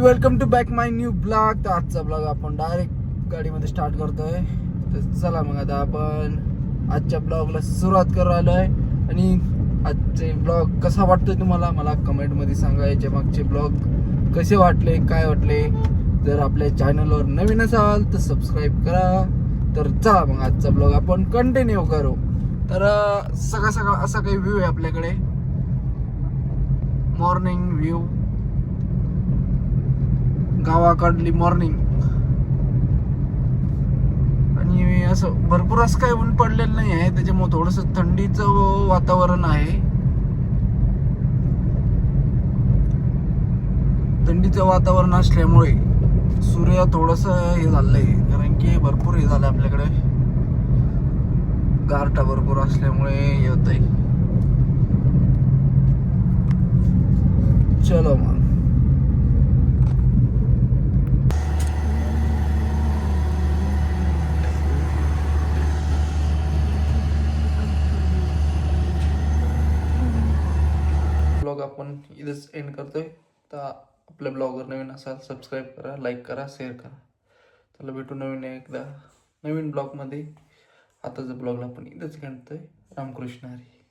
Welcome to back my new blog तर आजचा blog आपण डायरेक्ट गाडीमध्ये स्टार्ट करतोय. तर चला मग आता आपण आजच्या ब्लॉगला सुरुवात करू आलो आहे आणि आजचे ब्लॉग कसा वाटतोय तुम्हाला? मला कमेंटमध्ये सांगा. याच्या मागचे ब्लॉग कसे वाटले? काय वाटले? जर आपल्या चॅनलवर नवीन असाल तर सबस्क्राईब करा. तर चला मग आजचा ब्लॉग आपण कंटिन्यू करू. तर अं, सगळा सगळा असा काही व्ह्यू आहे आपल्याकडे. मॉर्निंग व्ह्यू गावाकडली मॉर्निंग आणि असं भरपूर असं काही ऊन पडलेलं नाही आहे. त्याच्यामुळे थोडस थंडीचं वातावरण आहे. थंडीचं वातावरण असल्यामुळे सूर्य थोडस हे झालंय. कारण की भरपूर हे झालं आपल्याकडे. गारठा भरपूर असल्यामुळे हे आहे चलो मग. ब्लॉग आपण इथंच एंड करतोय. तर आपल्या ब्लॉगवर नवीन असाल सबस्क्राईब करा लाईक करा शेअर करा. चला भेटू नवीन एकदा नवीन ब्लॉगमध्ये. आताच्या ब्लॉगला आपण इथंच घेणतोय रामकृष्ण हरी.